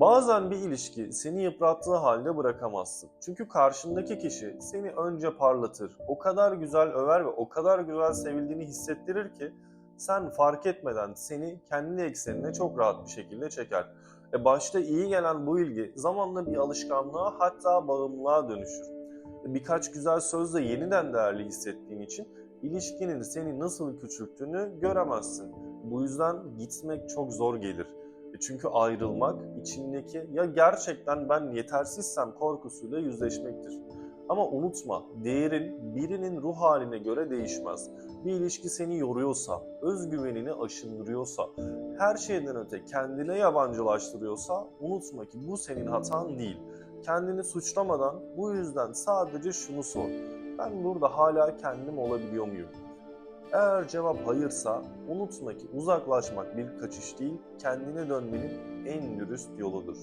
Bazen bir ilişki seni yıprattığı halde bırakamazsın. Çünkü karşındaki kişi seni önce parlatır, o kadar güzel över ve o kadar güzel sevildiğini hissettirir ki sen fark etmeden seni kendi eksenine çok rahat bir şekilde çeker. E başta iyi gelen bu ilgi zamanla bir alışkanlığa hatta bağımlılığa dönüşür. E Birkaç güzel sözle yeniden değerli hissettiğin için ilişkinin seni nasıl küçülttüğünü göremezsin. Bu yüzden gitmek çok zor gelir. E Çünkü ayrılmak içindeki ya gerçekten ben yetersizsem korkusuyla yüzleşmektir. Ama unutma, değerin birinin ruh haline göre değişmez. Bir ilişki seni yoruyorsa, özgüvenini aşındırıyorsa, her şeyden öte kendine yabancılaştırıyorsa unutma ki bu senin hatan değil. Kendini suçlamadan bu yüzden sadece şunu sor. Ben burada hala kendim olabiliyor muyum? Eğer cevap hayırsa unutma ki uzaklaşmak bir kaçış değil, kendine dönmenin en dürüst yoludur.